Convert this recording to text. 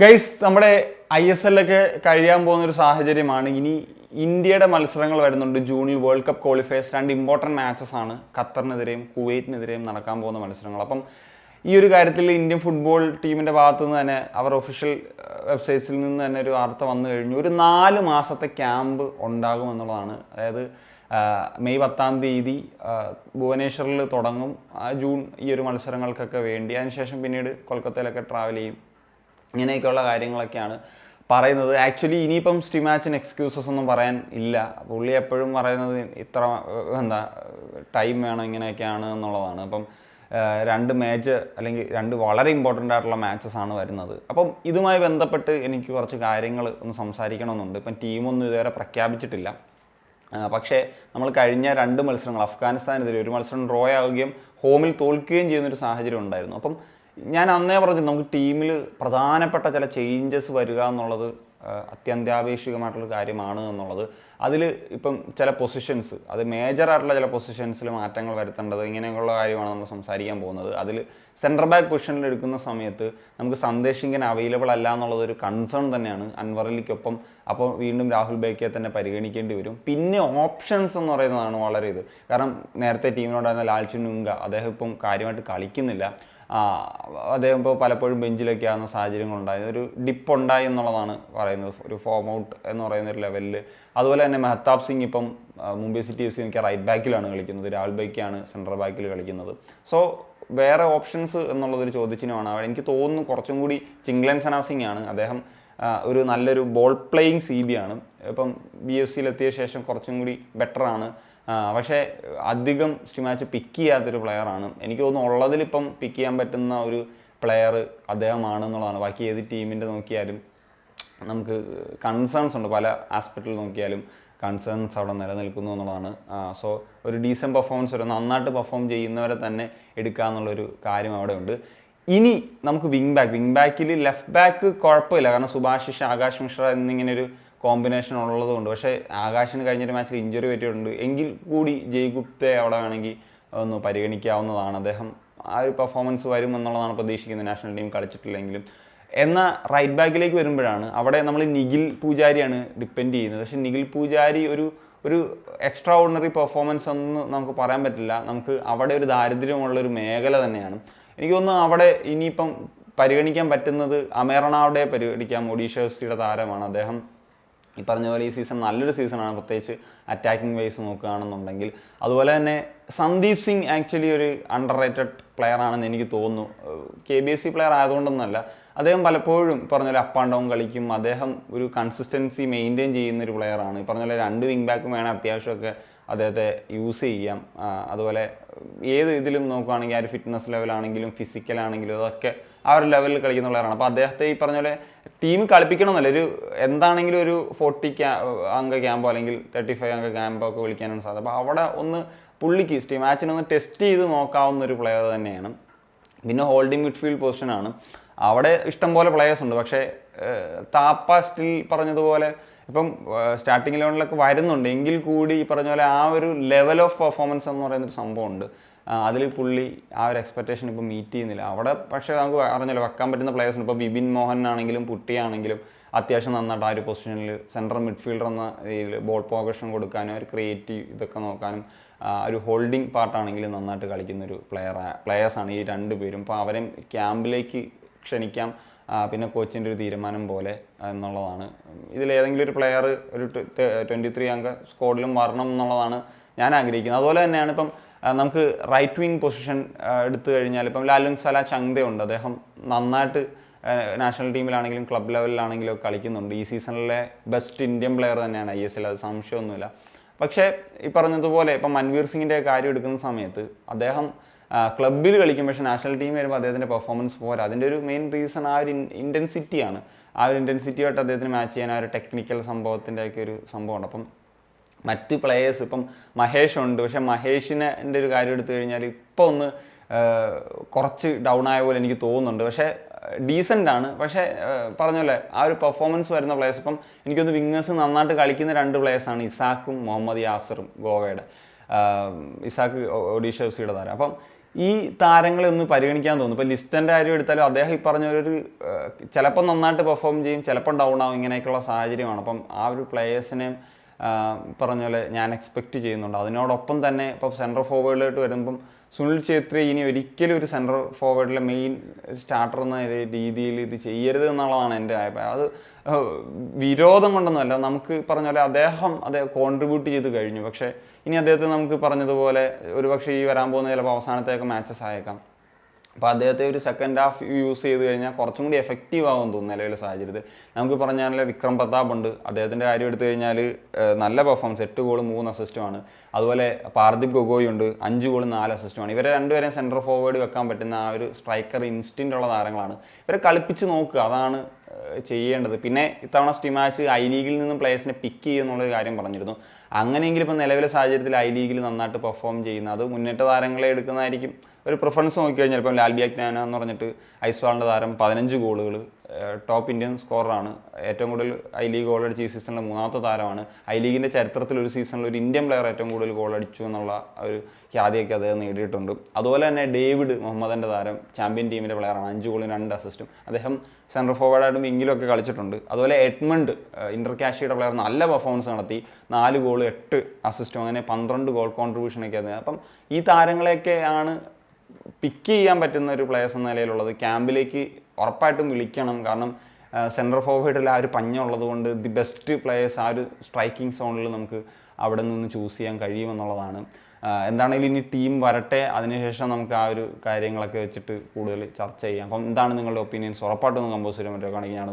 Guys നമ്മുടെ I S എല്ലൊക്കെ കഴിയാൻ പോകുന്ന ഒരു സാഹചര്യമാണ്. ഇനി ഇന്ത്യയുടെ മത്സരങ്ങൾ വരുന്നുണ്ട്. ജൂണിൽ വേൾഡ് കപ്പ് ക്വാളിഫയേഴ്സ് രണ്ട് ഇമ്പോർട്ടന്റ് മാച്ചസ് ആണ്. ഖത്തറിനെതിരെയും കുവൈറ്റിനെതിരെയും നടക്കാൻ പോകുന്ന മത്സരങ്ങൾ. അപ്പം ഈ ഒരു കാര്യത്തിൽ ഇന്ത്യൻ ഫുട്ബോൾ ടീമിന്റെ ഭാഗത്തു നിന്ന് തന്നെ അവർ ഒഫീഷ്യൽ വെബ്സൈറ്റ്സിൽ നിന്ന് തന്നെ ഒരു വാർത്ത വന്നു കഴിഞ്ഞു. ഒരു നാല് മാസത്തെ ക്യാമ്പ് ഉണ്ടാകുമെന്നുള്ളതാണ് അതായത് മെയ് പത്താം തീയതി ഭുവനേശ്വറിൽ തുടങ്ങും. ജൂൺ ഈ ഒരു മത്സരങ്ങൾക്കൊക്കെ വേണ്ടി. അതിനുശേഷം പിന്നീട് കൊൽക്കത്തയിലൊക്കെ ട്രാവൽ ചെയ്യും. ഇങ്ങനെയൊക്കെയുള്ള കാര്യങ്ങളൊക്കെയാണ് പറയുന്നത്. ആക്ച്വലി ഇനിയിപ്പം സ്റ്റിമാച്ചിന് എക്സ്ക്യൂസസ് ഒന്നും പറയാൻ ഇല്ല. പുള്ളി എപ്പോഴും പറയുന്നത് ഇത്ര എന്താ ടൈം വേണം ഇങ്ങനെയൊക്കെയാണ് എന്നുള്ളതാണ്. അപ്പം രണ്ട് മാച്ച് അല്ലെങ്കിൽ രണ്ട് വളരെ ഇമ്പോർട്ടന്റ് ആയിട്ടുള്ള മാച്ചസ് ആണ് വരുന്നത്. അപ്പം ഇതുമായി ബന്ധപ്പെട്ട് എനിക്ക് കുറച്ച് കാര്യങ്ങൾ ഒന്ന് സംസാരിക്കണമെന്നുണ്ട്. ഇപ്പം ടീമൊന്നും ഇതുവരെ പ്രഖ്യാപിച്ചിട്ടില്ല. പക്ഷേ നമ്മൾ കഴിഞ്ഞ രണ്ട് മത്സരങ്ങൾ അഫ്ഗാനിസ്ഥാനെതിരെ ഒരു മത്സരം ഡ്രോ ആവുകയും ഹോമിൽ തോൽക്കുകയും ചെയ്യുന്നൊരു സാഹചര്യം ഉണ്ടായിരുന്നു. അപ്പം ഞാൻ അന്നേ പറഞ്ഞു നമുക്ക് ടീമിൽ പ്രധാനപ്പെട്ട ചില ചേഞ്ചസ് വരിക എന്നുള്ളത് അത്യന്താപേക്ഷികമായിട്ടുള്ള കാര്യമാണ് എന്നുള്ളത്. അതിൽ ഇപ്പം ചില പൊസിഷൻസ് അത് മേജറായിട്ടുള്ള ചില പൊസിഷൻസിൽ മാറ്റങ്ങൾ വരുത്തേണ്ടത് ഇങ്ങനെയുള്ള കാര്യമാണ് നമ്മൾ സംസാരിക്കാൻ പോകുന്നത്. അതിൽ സെന്റർ ബാക്ക് പൊസിഷനിൽ എടുക്കുന്ന സമയത്ത് നമുക്ക് സന്ദേശ് ഇങ്ങനെ അവൈലബിൾ അല്ല എന്നുള്ളത് ഒരു കൺസേൺ തന്നെയാണ്. അൻവറലിക്കൊപ്പം അപ്പോൾ വീണ്ടും രാഹുൽ ബേക്കിയെ തന്നെ പരിഗണിക്കേണ്ടി വരും. പിന്നെ ഓപ്ഷൻസ് എന്ന് പറയുന്നതാണ് വളരെ ഇത്. കാരണം നേരത്തെ ടീമിനോടായിരുന്ന ലാൽച്ചു നുങ്ക അദ്ദേഹം ഇപ്പം കാര്യമായിട്ട് കളിക്കുന്നില്ല. അദ്ദേഹം ഇപ്പോൾ പലപ്പോഴും ബെഞ്ചിലൊക്കെ ആകുന്ന സാഹചര്യങ്ങളുണ്ടായി. ഒരു ഡിപ്പ് ഉണ്ടായി എന്നുള്ളതാണ് പറയുന്നത്. ഒരു ഫോം ഔട്ട് എന്ന് പറയുന്ന ഒരു ലെവലിൽ അതുപോലെ തന്നെ മെഹത്താബ് സിംഗ് ഇപ്പം മുംബൈ സിറ്റി എഫ് സി എനിക്ക് റൈറ്റ് ബാക്കിലാണ് കളിക്കുന്നത്. രാഹുൽ ബൈക്കാണ് സെൻട്രൽ ബാക്കിൽ കളിക്കുന്നത്. സോ വേറെ ഓപ്ഷൻസ് എന്നുള്ളതൊരു ചോദ്യചിഹ്നമാണ്. എനിക്ക് തോന്നുന്നു കുറച്ചും കൂടി ചിങ്ലൻ സനാസിംഗ് ആണ്. അദ്ദേഹം ഒരു നല്ലൊരു ബോൾ പ്ലേയിങ് സി ബി ആണ്. ഇപ്പം ബി എഫ് സിയിലെത്തിയ ശേഷം കുറച്ചും കൂടി ബെറ്ററാണ് പക്ഷേ അധികം സ്റ്റിമാച്ച് പിക്ക് ചെയ്യാത്തൊരു പ്ലെയറാണ് എനിക്ക് തോന്നുന്നു ഉള്ളതിലിപ്പം പിക്ക് ചെയ്യാൻ പറ്റുന്ന ഒരു പ്ലെയർ അദ്ദേഹമാണ് എന്നുള്ളതാണ് ബാക്കി ഏത് ടീമിന്റെ നോക്കിയാലും നമുക്ക് കൺസേൺസ് ഉണ്ട്. പല ആസ്പെക്റ്റിൽ നോക്കിയാലും കൺസേൺസ് അവിടെ നിലനിൽക്കുന്നു എന്നുള്ളതാണ്. സോ ഒരു ഡീസന്റ് പെർഫോമൻസ് ഒരു നന്നായിട്ട് പെർഫോം ചെയ്യുന്നവരെ തന്നെ എടുക്കുക എന്നുള്ളൊരു കാര്യം അവിടെ ഉണ്ട്. ഇനി നമുക്ക് വിങ് ബാക്ക് വിങ് ബാക്കിൽ ലെഫ്റ്റ് ബാക്ക് കുഴപ്പമില്ല. കാരണം സുഭാഷിഷ് ആകാശ് മിശ്ര എന്നിങ്ങനെ ഒരു കോമ്പിനേഷൻ ഉള്ളതുകൊണ്ട് പക്ഷേ ആകാശിന് കഴിഞ്ഞൊരു മാച്ചിൽ ഇഞ്ചുറി പറ്റിയിട്ടുണ്ട്. എങ്കിൽ കൂടി ജയ് ഗുപ്തയെ അവിടെ വേണമെങ്കിൽ ഒന്ന് പരിഗണിക്കാവുന്നതാണ്. അദ്ദേഹം ആ ഒരു പെർഫോമൻസ് വരും എന്നുള്ളതാണ് പ്രതീക്ഷിക്കുന്നത് നാഷണൽ ടീം കളിച്ചിട്ടില്ലെങ്കിലും. എന്നാൽ റൈറ്റ് ബാക്കിലേക്ക് വരുമ്പോഴാണ് അവിടെ നമ്മൾ നിഖിൽ പൂജാരിയാണ് ഡിപ്പെൻഡ് ചെയ്യുന്നത്. പക്ഷേ നിഖിൽ പൂജാരി ഒരു ഒരു എക്സ്ട്രാ ഓർഡിനറി പെർഫോമൻസ് എന്ന് നമുക്ക് പറയാൻ പറ്റില്ല. നമുക്ക് അവിടെ ഒരു ദാരിദ്ര്യമുള്ള ഒരു മേഖല തന്നെയാണ്. എനിക്ക് തോന്നുന്നു അവിടെ ഇനിയിപ്പം പരിഗണിക്കാൻ പറ്റുന്നത് അമേറണാവിടെ പരിഗണിക്കാം. ഒഡീഷ എഫ് സിയുടെ താരമാണ് അദ്ദേഹം. ഈ പറഞ്ഞ പോലെ ഈ സീസൺ നല്ലൊരു സീസണാണ് പ്രത്യേകിച്ച് അറ്റാക്കിംഗ് വൈസ് നോക്കുകയാണെന്നുണ്ടെങ്കിൽ. അതുപോലെ തന്നെ സന്ദീപ് സിംഗ് ആക്ച്വലി ഒരു അണ്ടർ റേറ്റഡ് പ്ലെയർ ആണെന്ന് എനിക്ക് തോന്നുന്നു. K B S C player ആയതുകൊണ്ടൊന്നല്ല അദ്ദേഹം പലപ്പോഴും പറഞ്ഞ അപ്പ് ആൻഡ് ഡൗൺ കളിക്കും. അദ്ദേഹം ഒരു കൺസിസ്റ്റൻസി മെയിന്റെയിൻ ചെയ്യുന്ന ഒരു പ്ലെയറാണ് പറഞ്ഞ പോലെ രണ്ട് വിങ് ബാക്കും വേണം. അത്യാവശ്യമൊക്കെ അദ്ദേഹത്തെ യൂസ് ചെയ്യാം. അതുപോലെ ഏത് ഇതിലും നോക്കുകയാണെങ്കിൽ ആ ഒരു ഫിറ്റ്നസ് ലെവലാണെങ്കിലും ഫിസിക്കലാണെങ്കിലും അതൊക്കെ ആ ഒരു ലെവലിൽ കളിക്കുന്ന പ്ലെയറാണ് അപ്പോൾ അദ്ദേഹത്തെ ഈ പറഞ്ഞ പോലെ ടീം കളിപ്പിക്കണമെന്നല്ല. ഒരു എന്താണെങ്കിലും ഒരു ഫോർട്ടി ക്യാ അംഗ ക്യാമ്പോ അല്ലെങ്കിൽ തേർട്ടി ഫൈവ് അംഗ ക്യാമ്പോ ഒക്കെ വിളിക്കാനാണ് സാധ്യത. അപ്പോൾ അവിടെ ഒന്ന് പുള്ളിക്ക് മാച്ചിനൊന്ന് ടെസ്റ്റ് ചെയ്ത് നോക്കാവുന്ന ഒരു പ്ലെയർ തന്നെയാണ്. പിന്നെ ഹോൾഡിംഗ് മിഡ്ഫീൽഡ് പൊസിഷനാണ് അവിടെ ഇഷ്ടംപോലെ പ്ലെയേഴ്സ് ഉണ്ട്. പക്ഷേ താപ്പ സ്റ്റിൽ പറഞ്ഞതുപോലെ ഇപ്പം സ്റ്റാർട്ടിംഗ് ലെവലിലൊക്കെ വരുന്നുണ്ട്. എങ്കിൽ കൂടി ഈ പറഞ്ഞ പോലെ ആ ഒരു ലെവൽ ഓഫ് പെർഫോമൻസ് എന്ന് പറയുന്നൊരു സംഭവമുണ്ട്. അതിൽ പുള്ളി ആ ഒരു എക്സ്പെക്റ്റേഷൻ ഇപ്പോൾ മീറ്റ് ചെയ്യുന്നില്ല. അവിടെ പക്ഷേ നമുക്ക് അറിഞ്ഞല്ലോ വെക്കാൻ പറ്റുന്ന പ്ലേയേഴ്സ് ഉണ്ട്. ഇപ്പോൾ ബിബിൻ മോഹൻ ആണെങ്കിലും പുട്ടിയാണെങ്കിലും അത്യാവശ്യം നന്നായിട്ട് ആ ഒരു പൊസിഷനിൽ സെൻട്രൽ മിഡ്ഫീൽഡർ എന്ന രീതിയിൽ ബോൾ പോകഷൻ കൊടുക്കാനും ഒരു ക്രിയേറ്റീവ് ഇതൊക്കെ നോക്കാനും ഒരു ഹോൾഡിംഗ് പാർട്ടാണെങ്കിലും നന്നായിട്ട് കളിക്കുന്ന ഒരു പ്ലെയർ പ്ലെയേഴ്സാണ് ഈ രണ്ട് പേരും അപ്പോൾ അവരെ ക്യാമ്പിലേക്ക് ക്ഷണിക്കാം. പിന്നെ കോച്ചിന്റെ ഒരു തീരുമാനം പോലെ എന്നുള്ളതാണ്. ഇതിലേതെങ്കിലും ഒരു പ്ലെയർ ഒരു ട്വന്റി ത്രീ അംഗ സ്ക്വാഡിലും വരണം എന്നുള്ളതാണ് ഞാൻ ആഗ്രഹിക്കുന്നത്. അതുപോലെ തന്നെയാണ് ഇപ്പം നമുക്ക് റൈറ്റ് വിങ് പൊസിഷൻ എടുത്തു കഴിഞ്ഞാൽ ഇപ്പം ലാലുങ് സല ചങ്തെ ഉണ്ട് അദ്ദേഹം നന്നായിട്ട് നാഷണൽ ടീമിലാണെങ്കിലും ക്ലബ് ലെവലിലാണെങ്കിലും കളിക്കുന്നുണ്ട്. ഈ സീസണിലെ ബെസ്റ്റ് ഇന്ത്യൻ പ്ലെയർ തന്നെയാണ് ഐ എസ് എൽ അത് സംശയമൊന്നുമില്ല. പക്ഷേ ഈ പറഞ്ഞതുപോലെ ഇപ്പം മൻവീർ സിംഗിന്റെ കാര്യം എടുക്കുന്ന സമയത്ത് അദ്ദേഹം ക്ലബിൽ കളിക്കും. പക്ഷേ നാഷണൽ ടീം വരുമ്പോൾ അദ്ദേഹത്തിന്റെ പെർഫോമൻസ് പോരാ. അതിന്റെ ഒരു മെയിൻ റീസൺ ആ ഒരു ഇന്റൻസിറ്റിയാണ് ആ ഒരു ഇന്റൻസിറ്റിയായിട്ട് അദ്ദേഹത്തിന് മാച്ച് ചെയ്യാൻ ആ ഒരു ടെക്നിക്കൽ സംഭവത്തിന്റെ ഒക്കെ ഒരു സംഭവമുണ്ട്. അപ്പം മറ്റ് പ്ലെയേഴ്സ് ഇപ്പം മഹേഷ് ഉണ്ട്. പക്ഷേ മഹേഷിനെ ഒരു കാര്യം എടുത്തു കഴിഞ്ഞാൽ ഇപ്പോൾ ഒന്ന് കുറച്ച് ഡൗൺ ആയ പോലെ എനിക്ക് തോന്നുന്നുണ്ട്. പക്ഷേ ഡീസന്റ് ആണ്. പക്ഷേ പറഞ്ഞല്ലേ ആ ഒരു പെർഫോമൻസ് വരുന്ന പ്ലേയേഴ്സ് ഇപ്പം എനിക്കൊന്ന് വിങ്ങേഴ്സ് നന്നായിട്ട് കളിക്കുന്ന രണ്ട് പ്ലേയേഴ്സാണ് ഇസാക്കും മുഹമ്മദ് യാസറും ഗോവയുടെ. ഇസാക്ക് ഒഡീഷ എഫ് സിയുടെ താരം. അപ്പം ഈ താരങ്ങളെ ഒന്ന് പരിഗണിക്കാൻ തോന്നും ഇപ്പോൾ ലിസ്റ്റന്റെ കാര്യം എടുത്താലും അദ്ദേഹം ഈ പറഞ്ഞ ഒരു ചിലപ്പോൾ നന്നായിട്ട് പെർഫോം ചെയ്യും ചിലപ്പോൾ ഡൗൺ ആവും ഇങ്ങനെയൊക്കെയുള്ള സാഹചര്യമാണ്. അപ്പം ആ ഒരു പ്ലേയേഴ്സിനെ പറഞ്ഞ പോലെ ഞാൻ എക്സ്പെക്റ്റ് ചെയ്യുന്നുണ്ട്. അതിനോടൊപ്പം തന്നെ ഇപ്പോൾ സെൻട്രൽ ഫോർവേഡിലോട്ട് വരുമ്പം സുനിൽ ഛേത്രി ഇനി ഒരിക്കലും ഒരു സെൻട്രൽ ഫോർവേഡിലെ മെയിൻ സ്റ്റാർട്ടർ എന്ന രീതിയിൽ ഇത് ചെയ്യരുത് എന്നുള്ളതാണ് എന്റെ അഭിപ്രായം. അത് വിരോധം കൊണ്ടൊന്നുമല്ല നമുക്ക് പറഞ്ഞ പോലെ അദ്ദേഹം അത് കോൺട്രിബ്യൂട്ട് ചെയ്ത് കഴിഞ്ഞു. പക്ഷേ ഇനി അദ്ദേഹത്തെ നമുക്ക് പറഞ്ഞതുപോലെ ഒരുപക്ഷെ ഈ വരാൻ പോകുന്ന ചിലപ്പോൾ അവസാനത്തേക്ക് മാച്ചസ് ആയേക്കാം. അപ്പോൾ അദ്ദേഹത്തെ ഒരു സെക്കൻഡ് ഹാഫ് യൂസ് ചെയ്ത് കഴിഞ്ഞാൽ കുറച്ചും കൂടി എഫക്റ്റീവ് ആകും തോന്നുന്നു നിലവിലെ സാഹചര്യത്തിൽ. നമുക്ക് പറഞ്ഞാൽ വിക്രം പ്രതാപ് ഉണ്ട്. അദ്ദേഹത്തിന്റെ കാര്യം എടുത്തു കഴിഞ്ഞാൽ നല്ല പെർഫോമൻസ് എട്ട് ഗോൾ മൂന്ന് അസിസ്റ്റുമാണ് അതുപോലെ പാർദിപ് ഗൊഗോയ് ഉണ്ട്. അഞ്ച് ഗോൾ നാല് അസിസ്റ്റുമാണ് ഇവരെ രണ്ടുപേരെയും സെന്റർ ഫോർവേഡ് വെക്കാൻ പറ്റുന്ന ആ ഒരു സ്ട്രൈക്കർ ഇൻസ്റ്റിന്റ് ഉള്ള താരങ്ങളാണ്. ഇവരെ കളിപ്പിച്ച് നോക്കുക. അതാണ് ചെയ്യേണ്ടത്. പിന്നെ ഇത്തവണ സ്റ്റിമാച്ച് ഐ ലീഗിൽ നിന്നും പ്ലേയേഴ്സിനെ പിക്ക് ചെയ്യുമെന്നുള്ളൊരു കാര്യം പറഞ്ഞിരുന്നു. അങ്ങനെയെങ്കിലും ഇപ്പം നിലവിലെ സാഹചര്യത്തിൽ ഐ ലീഗിൽ നന്നായിട്ട് പെർഫോം ചെയ്യുന്ന അത് മുന്നേറ്റ താരങ്ങളെ എടുക്കുന്നതായിരിക്കും. ഒരു പ്രിഫറൻസ് നോക്കിക്കഴിഞ്ഞാൽ ഇപ്പം ലാൽ ബിയാക്നാന എന്ന് പറഞ്ഞിട്ട് ഐസ്വാളിന്റെ താരം പതിനഞ്ച് ഗോളുകൾ ടോപ്പ് ഇന്ത്യൻ സ്കോറാണ് ഏറ്റവും കൂടുതൽ ഐ ലീഗ് ഗോൾ അടിച്ച ഈ സീസണിലെ മൂന്നാമത്തെ താരമാണ്. ഐ ലീഗിന്റെ ചരിത്രത്തിൽ ഒരു സീസണിൽ ഒരു ഇന്ത്യൻ പ്ലെയർ ഏറ്റവും കൂടുതൽ ഗോൾ അടിച്ചു എന്നുള്ള ഒരു ഖ്യാതിയൊക്കെ അദ്ദേഹം നേടിയിട്ടുണ്ട്. അതുപോലെ തന്നെ ഡേവിഡ് മുഹമ്മദിന്റെ താരം ചാമ്പ്യൻ ടീമിന്റെ പ്ലെയറാണ് അഞ്ച് ഗോളും രണ്ട് അസിസ്റ്റും അദ്ദേഹം സെൻട്രൽ ഫോർവേഡായിട്ടും വിങ്ങിലൊക്കെ കളിച്ചിട്ടുണ്ട്. അതുപോലെ എഡ്മണ്ട് ഇന്റർ കാഷിയുടെ പ്ലെയർ നല്ല പെർഫോമൻസ് നടത്തി. നാല് ഗോൾ എട്ട് അസിസ്റ്റും അങ്ങനെ പന്ത്രണ്ട് ഗോൾ കോൺട്രിബ്യൂഷനൊക്കെ ആയിരുന്നു അപ്പം ഈ താരങ്ങളെയൊക്കെ ആണ് പിക്ക് ചെയ്യാൻ പറ്റുന്ന ഒരു പ്ലേയേഴ്സ് എന്ന നിലയിലുള്ളത് ക്യാമ്പിലേക്ക് ഉറപ്പായിട്ടും വിളിക്കണം. കാരണം സെൻട്രൽ ഫോർവേഡിൽ ആ ഒരു പഞ്ഞുള്ളത് കൊണ്ട് ദി ബെസ്റ്റ് പ്ലേയേഴ്സ് ആ ഒരു സ്ട്രൈക്കിംഗ് സോണിൽ നമുക്ക് അവിടെ നിന്ന് ചൂസ് ചെയ്യാൻ കഴിയുമെന്നുള്ളതാണ്. എന്താണെങ്കിലും ഇനി ടീം വരട്ടെ അതിനുശേഷം നമുക്ക് ആ ഒരു കാര്യങ്ങളൊക്കെ വെച്ചിട്ട് കൂടുതൽ ചർച്ച ചെയ്യാം. അപ്പം എന്താണ് നിങ്ങളുടെ ഒപ്പീനിയൻസ് ഉറപ്പായിട്ടും കമ്പോസ് ചെയ്യാൻ പറ്റുമോ കാണിക്കാൻ ഞാൻ